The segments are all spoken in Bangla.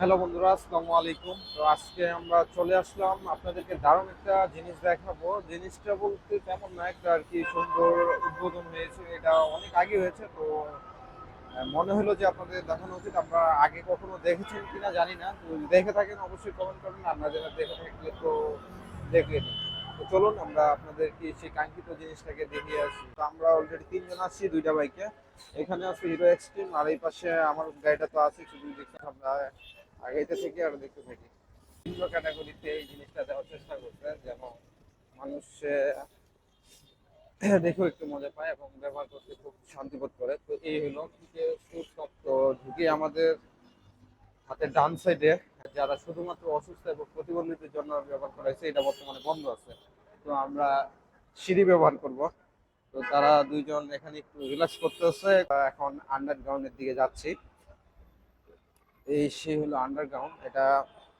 হ্যালো বন্ধুরা, আসসালামু আলাইকুম। তো আজকে আমরা চলে আসলাম আপনাদেরকে দারুণ একটা জিনিস দেখাবো। জিনিসটা বলতে তেমন না, একটা আর কি সুন্দর উদ্বোধন হয়েছে, এটা অনেক আগে হয়েছে, তো মনে হলো যে আপনাদের দেখানো উচিত। আমরা আগে কখনো দেখেছেন কিনা জানি না, তো দেখে থাকেন অবশ্যই কমেন্ট করবেন আমরা যারা দেখে থাকলে তো দেখে নিন তো চলুন, আমরা আপনাদেরকে সেই কাঙ্ক্ষিত জিনিসটাকে দেখিয়ে আসি। তো আমরা অলরেডি তিনজন আসছি দুইটা বাইকে। এখানে আছে হিরো এক্সট্রিম আর এই পাশে আমার গাড়িটা তো আছে শুধু দেখতে আমরা আগাইতে থেকে আর দেখতে থাকি। বিভিন্ন ক্যাটাগরিতে এই জিনিসটা দেওয়ার চেষ্টা করছে যেন মানুষ দেখেও একটু মজা পায় এবং ব্যবহার করতে খুব শান্তিবোধ করে। তো এই হলো যে সুস্থ তো ঢুকে আমাদের হাতের ডান সাইডে যারা শুধুমাত্র অসুস্থ এবং প্রতিবন্ধীদের জন্য ব্যবহার করা হয়েছে, এটা বর্তমানে বন্ধ আছে। তো আমরা সিঁড়ি ব্যবহার করব। তো তারা দুইজন এখানে একটু রিল্যাক্স করতেছে। এখন আন্ডারগ্রাউন্ডের দিকে যাচ্ছি। এই সে হলো আন্ডারগ্রাউন্ড এটা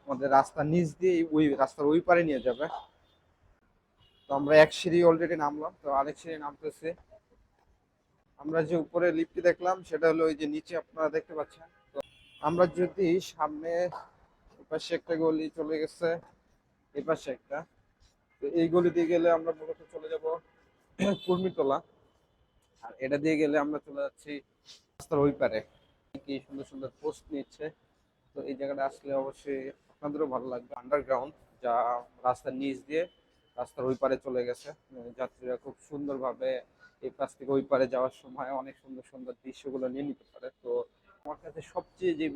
আমাদের রাস্তার নিচ দিয়ে ওই রাস্তার ওই পারে নিয়ে যাবে। তো আমরা এক সিঁড়ি অলরেডি নামলাম, তো আরেক সিঁড়ি নামতেছে। আমরা যে উপরে লিফটটি দেখলাম, সেটা হলো ওই যে নিচে আপনারা দেখতে পাচ্ছেন। তো আমরা যদি সামনে এপাশে একটা গলি চলে গেছে, এপাশে একটা, তো এই গলি দিয়ে গেলে আমরা মূলত চলে যাব কুর্মিতলা আর এটা দিয়ে গেলে আমরা চলে যাচ্ছি রাস্তার ওই পারে। কি সুন্দর সুন্দর পোস্ট নিচ্ছে তো এই জায়গাটা আসলে অবশ্যই আপনাদেরও ভালো লাগবে। আন্ডারগ্রাউন্ড যা রাস্তার নিচ দিয়ে রাস্তার ওই পারে চলে গেছে। যাত্রীরা খুব সুন্দরভাবে এই পাশ থেকে ওই পারে যাওয়ার সময় অনেক সুন্দর সুন্দর দৃশ্যগুলো নিয়ে নিতে পারে। তো আমার কাছে সবচেয়ে যে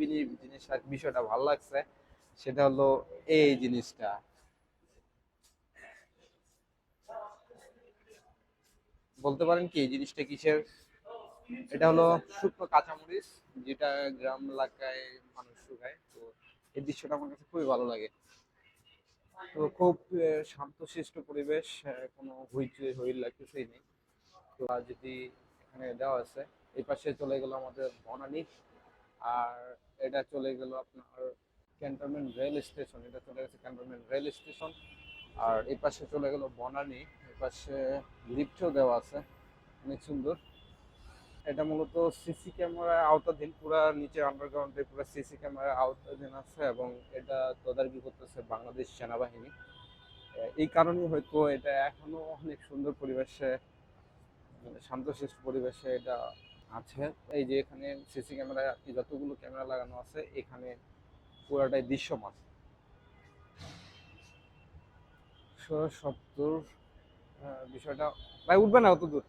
জিনিস বিষয়টা ভালো লাগছে, সেটা হলো এই জিনিসটা। বলতে পারেন কি, এই জিনিসটা কিসের? এটা হলো শুকনো কাঁচামরিচ, যেটা গ্রাম এলাকায় মানুষ শুকায়। তো এই দৃশ্যটা আমার কাছে খুবই ভালো লাগে। তো খুব শান্তশিষ্ট পরিবেশ কোনো হইচই হইল্লা কিছুই নেই। তো যদি এখানে দেওয়া আছে, এই পাশে চলে গেল আমাদের বনানী। আর এটা চলে গেল আপনার ক্যান্টনমেন্ট রেল স্টেশন। এটা চলে গেছে ক্যান্টনমেন্ট রেল স্টেশন। আর এই পাশে চলে গেল বনানী। এই পাশে লিফটও দেওয়া আছে। অনেক সুন্দর। এটা মূলত সিসি ক্যামেরার আওতাধীন, পুরা নিচে আন্ডারগ্রাউন্ডে পুরো সিসি ক্যামেরার আওতাধীন আছে এবং এটা তদারকি করতেছে বাংলাদেশ সেনাবাহিনী। এই কারণেই হয়তো এটা এখনও অনেক সুন্দর পরিবেশে মানে শান্তশিষ্ট পরিবেশে এটা আছে। এই যে এখানে সিসি ক্যামেরা, যতগুলো ক্যামেরা লাগানো আছে, এখানে পুরাটাই দৃশ্যমান। সত্তর বিষয়টা, ভাই উঠবে না অত দূর।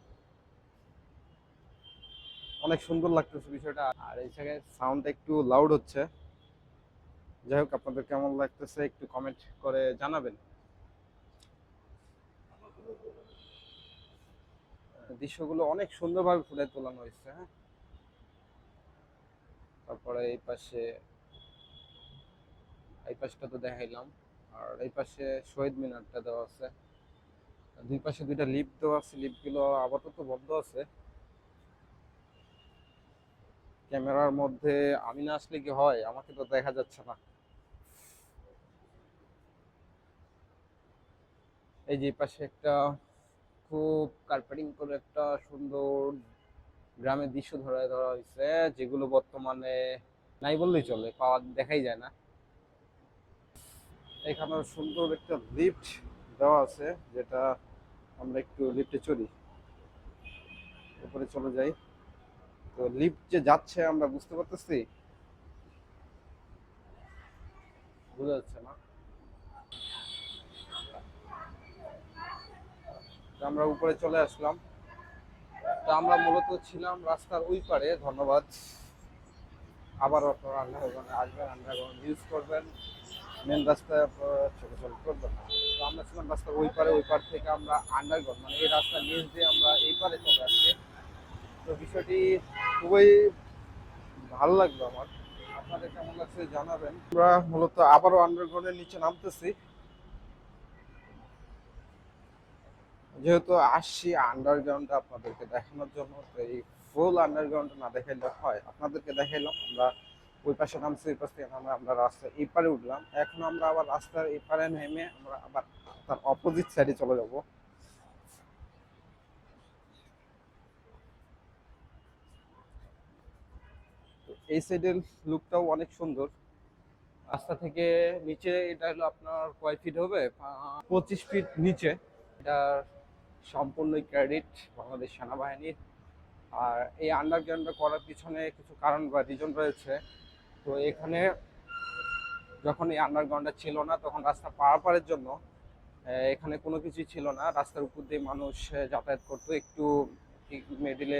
অনেক সুন্দর লাগতেছে বিষয়টা। আর এই জায়গায় সাউন্ডটা একটু লাউড হচ্ছে। যাই হোক, আপনাদের কেমন লাগতেছে একটু কমেন্ট করে জানাবেন। দৃশ্যগুলো অনেক সুন্দরভাবে ফুটে তোলানো হয়েছে হ্যাঁ? তারপরে এই পাশে, এই পাশটা তো দেখাইলাম। আর এই পাশে শহীদ মিনারটা দেওয়া আছে। দুই পাশে দুইটা লিফট দেওয়া আছে। লিফটগুলো আপাতত বন্ধ আছে। ক্যামেরার মধ্যে আমি না আসলে কি হয়? আমাকে তো দেখা যাচ্ছে না। এই যে পাশে একটা খুব কার্পেটিং করে একটা সুন্দর গ্রামের দৃশ্য ধরা ধরা হয়েছে যেগুলো বর্তমানে নাই বললেই চলে, পাওয়া দেখাই যায় না। এখানে সুন্দর একটা লিফট দেওয়া আছে, যেটা আমরা একটু লিফটে চড়ি। উপরে চলে যাই। তো লিফট যে যাচ্ছে, আমরা বুঝতে পারতেছি? বোঝা যাচ্ছে না। আমরা উপরে চলে আসলাম। তো আমরা মূলত ছিলাম রাস্তার ওই পারে। ধন্যবাদ। আবার আপনারা আসবেন আন্ডারগ্রাউন্ড ইউজ করবেন। মেন রাস্তায় আপনারা চলাচল করবেন তো আমরা ছিলাম রাস্তার ওই পারে, ওই পার থেকে আমরা আন্ডারগ্রাউন্ড মানে এই রাস্তার নিচ দিয়ে আমরা এই পারে চলে আসছি। তো বিষয়টি খুবই ভালো লাগল আমার। আপনাদের কেমন লাগছে জানাবেন। আমরা মূলত আবারও আন্ডারগ্রাউন্ডের নিচে নামতেছি। যেহেতু আসছি আন্ডারগ্রাউন্ডটা আপনাদেরকে দেখানোর জন্য, তো এই ফুল আন্ডারগ্রাউন্ড না দেখাইলে হয়। আপনাদেরকে দেখাইলাম, আমরা ওই পাশে নামছি, ওই পাশ থেকে নামে আমরা রাস্তার এই পারে উঠলাম। এখন আমরা আবার রাস্তার এই পারে নেমে আমরা আবার তার অপোজিট সাইডে চলে যাব। এই সাইডের লুকটাও অনেক সুন্দর। রাস্তা থেকে নিচে এটা হলো আপনার কয় ফিট হবে? পঁচিশ ফিট নিচে। এটা সম্পূর্ণই ক্রেডিট বাংলাদেশ সেনাবাহিনীর। আর এই আন্ডারগ্রাউন্ডটা করার পিছনে কিছু কারণ বা রিজন রয়েছে। তো এখানে যখন এই আন্ডারগ্রাউন্ডটা ছিল না, তখন রাস্তা পারাপারের জন্য এখানে কোনো কিছুই ছিল না। রাস্তার উপর দিয়ে মানুষ যাতায়াত করতো। একটু মেডিলে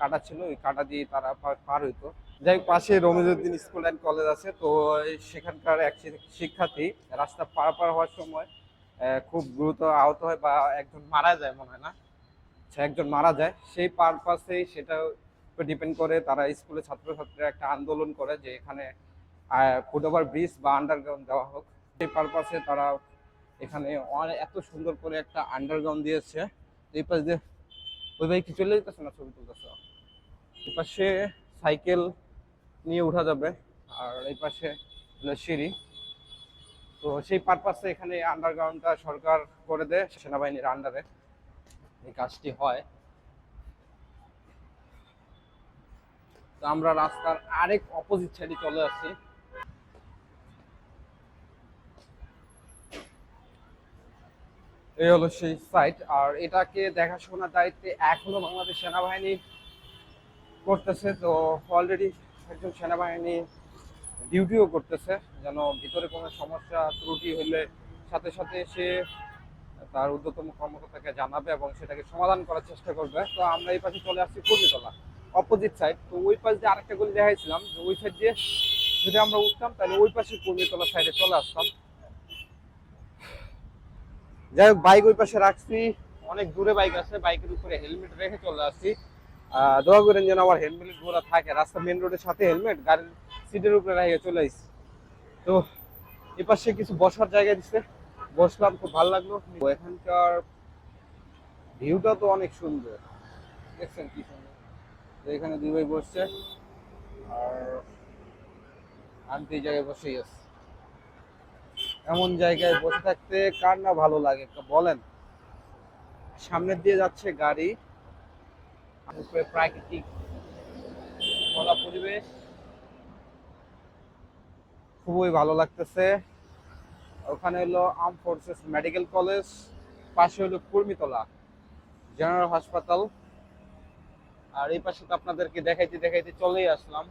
কাটা ছিল। ওই কাটা দিয়ে তারা পার হইতো। যাই পাশে রমিজুদ্দিন স্কুল অ্যান্ড কলেজ আছে, তো সেখানকার এক শিক্ষার্থী রাস্তা পারাপার হওয়ার সময় খুব গুরুতর আহত হয় বা একজন মারা যায় মনে হয় না। একজন মারা যায়, সেই পারপাসেই সেটা ডিপেন্ড করে তারা স্কুলে ছাত্রছাত্রীরা একটা আন্দোলন করে যে এখানে ফুট ওভার ব্রিজ বা আন্ডারগ্রাউন্ড দেওয়া হোক। সেই পারপাসে তারা এখানে এত সুন্দর করে একটা আন্ডারগ্রাউন্ড দিয়েছে। এই পাশ দিয়ে, ওই ভাই কি চলে যেতেছে না ছবি তুলতেছে? এই পাশে সাইকেল নিয়ে উঠা যাবে। আর এই পাশে সিঁড়ি। তো সেই পারপাসে এখানে আন্ডারগ্রাউন্ডটা সরকার করে দেয় সেনাবাহিনীর আন্ডারে এই কাজটি হয়। তো আমরা রাস্তার আরেক অপোজিট সাইডে চলে আসছি। এই হলো সেই সাইট আর এটাকে দেখাশোনার দায়িত্বে এখনও বাংলাদেশ সেনাবাহিনী করতেছে। তো অলরেডি একজন সেনাবাহিনী ডিউটিও করতেছে, যেন ভিতরে কোনো সমস্যা, ত্রুটি হলে সাথে সাথে সে তার ঊর্ধ্বতম কর্মকর্তাকে জানাবে এবং সেটাকে সমাধান করার চেষ্টা করবে। তো আমরা এই পাশে চলে আসছি পূর্ণিতলা অপোজিট সাইড তো ওই পাশ দিয়ে আরেকটা গলি দেখাইছিলাম যে ওই সাইড দিয়ে যদি আমরা উঠতাম, তাহলে ওই পাশে পূর্ণিতলা সাইডে চলে আসতাম। যাই হোক বাইক ওই পাশে রাখছি। অনেক দূরে বাইক আছে বাইকের উপরে হেলমেট রেখে চলে আসছি। দোয়া করেন যেন আমার হেলমেটগুলো থাকে। রাস্তা মেন রোডের সাথে হেলমেট গাড়ির সিটের উপরে রেখে চলে আসছি তো এ পাশে কিছু বসার জায়গা দিচ্ছে বসলাম, খুব ভালো লাগল। এখানকার ভিউটা তো অনেক সুন্দর। দেখছেন কি সুন্দর? এখানে দুই ভাই বসছে। আর আন্টি জায়গায় বসেই আছে। এমন জায়গায় বসে থাকতে কার না ভালো লাগে? বলেন। সামনের দিয়ে যাচ্ছে গাড়ি। প্রাকৃতিক খোলা পরিবেশ। খুবই ভালো লাগতেছে। ওখানে হলো আর্ম ফোর্সেস মেডিকেল কলেজ, পাশে হলো কুর্মিতলা জেনারেল হাসপাতাল। আর এই পাশে তো আপনাদেরকে দেখাইতে দেখাইতে চলেই আসলাম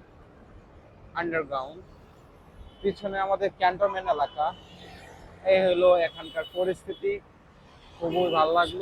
আন্ডারগ্রাউন্ড পিছনে আমাদের ক্যান্টনমেন্ট এলাকা। এই হলো এখানকার পরিস্থিতি। খুবই ভালো লাগল।